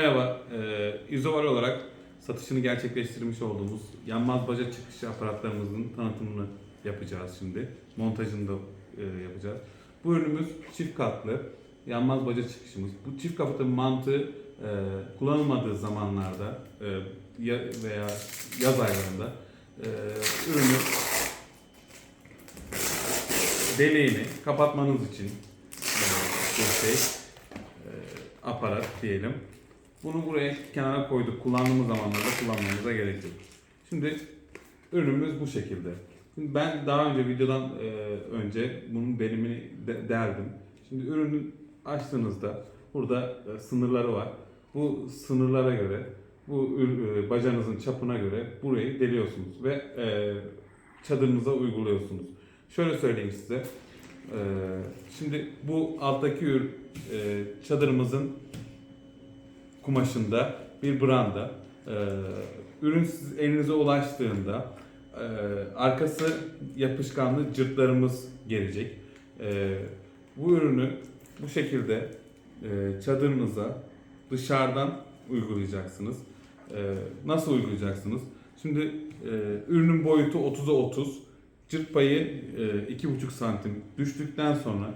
Merhaba, e, İzoval olarak satışını gerçekleştirmiş olduğumuz yanmaz baca çıkış aparatlarımızın tanıtımını yapacağız şimdi. Montajını da e, yapacağız. Bu ürünümüz çift katlı yanmaz baca çıkışımız. Bu çift kaputun mantığı e, kullanılmadığı zamanlarda e, ya, veya yaz aylarında e, ürünü deliğini kapatmanız için e, bir şey e, aparat diyelim. Bunu buraya kenara koyduk. Kullandığımız zamanlarda kullanmamıza gerek yok. Şimdi ürünümüz bu şekilde. Şimdi ben daha önce videodan e, önce bunun belimini de, deldim. Şimdi ürünü açtığınızda burada e, sınırları var. Bu sınırlara göre, bu e, bacanızın çapına göre burayı deliyorsunuz ve e, çadırınıza uyguluyorsunuz. Şöyle söyleyeyim size. E, şimdi bu alttaki ür, e, çadırımızın kumaşında bir branda. Ee, ürün siz elinize ulaştığında e, arkası yapışkanlı cırtlarımız gelecek. Ee, bu ürünü bu şekilde e, çadırınıza dışarıdan uygulayacaksınız. Ee, nasıl uygulayacaksınız? Şimdi e, ürünün boyutu 30'a 30. Cırt payı e, 2,5 santim düştükten sonra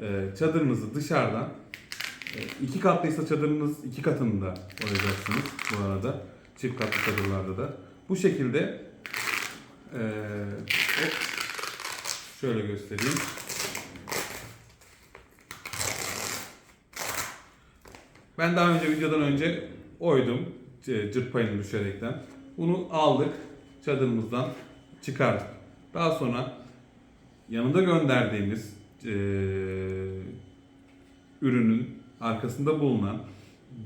e, çadırınızı dışarıdan e, iki katlıysa çadırınız iki katında koyacaksınız bu arada. Çift katlı çadırlarda da. Bu şekilde e, hop, şöyle göstereyim. Ben daha önce videodan önce oydum cırt payını düşerekten. Bunu aldık çadırımızdan çıkardık. Daha sonra yanında gönderdiğimiz eee ürünün arkasında bulunan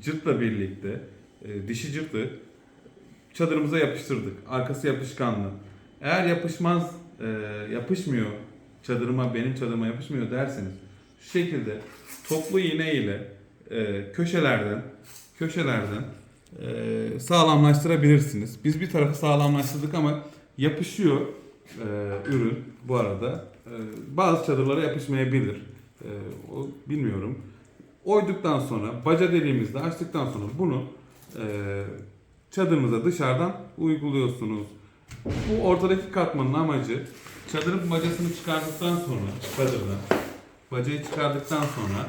cırtla birlikte e, dişi cırtı çadırımıza yapıştırdık. Arkası yapışkanlı. Eğer yapışmaz, e, yapışmıyor çadırıma, benim çadırıma yapışmıyor derseniz şu şekilde toplu iğne ile e, köşelerden köşelerden e, sağlamlaştırabilirsiniz. Biz bir tarafı sağlamlaştırdık ama yapışıyor e, ürün bu arada. E, bazı çadırlara yapışmayabilir. E, o bilmiyorum. Oyduktan sonra baca deliğimizde açtıktan sonra bunu e, çadırınıza dışarıdan uyguluyorsunuz. Bu ortadaki katmanın amacı çadırın bacasını çıkardıktan sonra çadırdan bacayı çıkardıktan sonra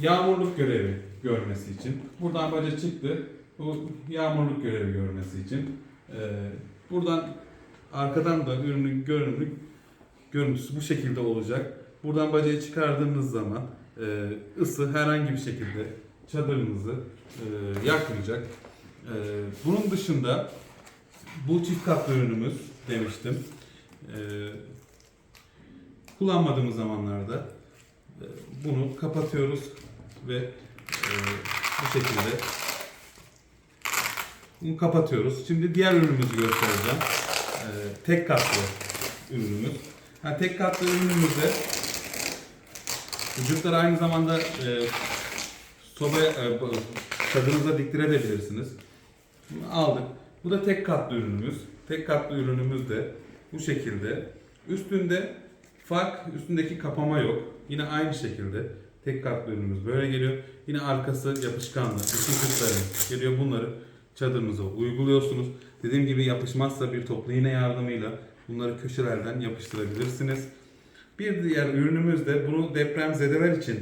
yağmurluk görevi görmesi için. Buradan baca çıktı. Bu yağmurluk görevi görmesi için. E, buradan arkadan da ürünün görünümü görüntüsü bu şekilde olacak. Buradan bacayı çıkardığınız zaman ısı herhangi bir şekilde çadırınızı e, yakmayacak. E, bunun dışında bu çift katlı ürünümüz demiştim. E, kullanmadığımız zamanlarda e, bunu kapatıyoruz ve e, bu şekilde bunu kapatıyoruz. Şimdi diğer ürünümüzü göstereceğim. Tek katlı ürünümüz. Ha, tek katlı ürünümüzde Vücutları aynı zamanda e, sobaya, e, çadırınıza diktirebilirsiniz. Aldık. Bu da tek katlı ürünümüz. Tek katlı ürünümüz de bu şekilde. Üstünde fark, üstündeki kapama yok. Yine aynı şekilde tek katlı ürünümüz böyle geliyor. Yine arkası yapışkanlı. Bütün kısları geliyor. Bunları çadırınıza uyguluyorsunuz. Dediğim gibi yapışmazsa bir toplu iğne yardımıyla bunları köşelerden yapıştırabilirsiniz. Bir diğer ürünümüz de bunu deprem zedeler için,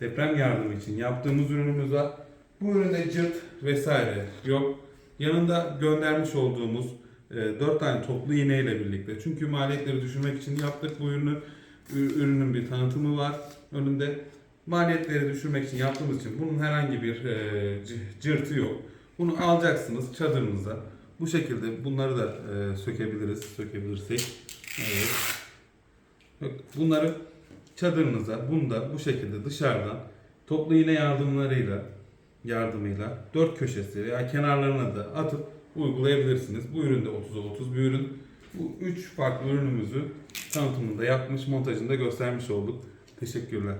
deprem yardımı için yaptığımız ürünümüz var. Bu üründe cırt vesaire yok. Yanında göndermiş olduğumuz e, 4 tane toplu iğne ile birlikte. Çünkü maliyetleri düşürmek için yaptık bu ürünü. Ürünün bir tanıtımı var önünde. Maliyetleri düşürmek için yaptığımız için bunun herhangi bir e, cırtı yok. Bunu alacaksınız çadırınıza. Bu şekilde bunları da e, sökebiliriz, sökebilirsek. Evet. Bunları çadırınıza, bunu da bu şekilde dışarıdan toplu iğne yardımlarıyla yardımıyla dört köşesi veya kenarlarına da atıp uygulayabilirsiniz. Bu ürün de 30'a 30 bir ürün. Bu üç farklı ürünümüzü tanıtımında yapmış, montajında göstermiş olduk. Teşekkürler.